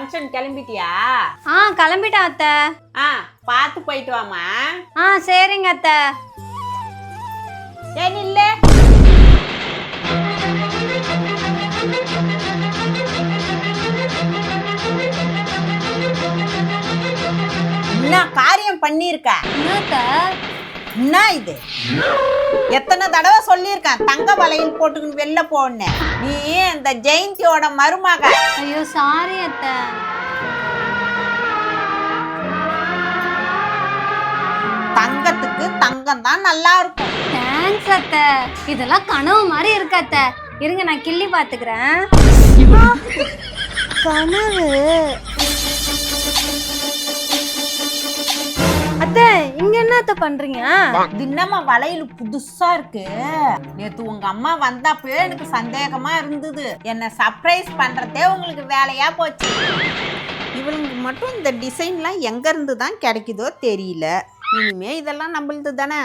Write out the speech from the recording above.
Function கிளம்பிட்டியா? ஆ கிளம்பிட்டேன் அத்தை. ஆ பார்த்து போயிட்டு வாமா ஆ சரிங்க அத்தை. ஏன் இல்ல என்ன காரியம் பண்ணிருக்க என்ன அத்தை? என்ன இது? எத்தனை தடவை சொல்லியிருக்கேன் தங்க வளையல் போட்டுக்கின்னு வெளில போன்னு. நீ இந்த ஜெயந்தியோட மருமக? ஐயோ சாரி அத்தை. தங்கத்துக்கு தங்கம் தான் நல்லா இருக்கும். தேங்க்ஸ் அத்தை. இதெல்லாம் கனவு மாதிரி இருக்கு அத்தை. இருங்க நான் கிள்ளி பாத்துக்கிறேன் கனவு. இங்க என்ன அத்தை பண்றீங்க தினமா வளையல் புதுசா இருக்கு. நேத்து உங்க அம்மா வந்தப்பவே எனக்கு சந்தேகமா இருந்தது. என்ன சர்ப்ரைஸ் பண்றதே உங்களுக்கு வேலையா போச்சு. இவளுக்கு மட்டும் இந்த டிசைன்லாம் எங்க இருந்து தான் கிடைக்குதோ தெரியல. இனிமே இதெல்லாம் நம்மளுது தானே?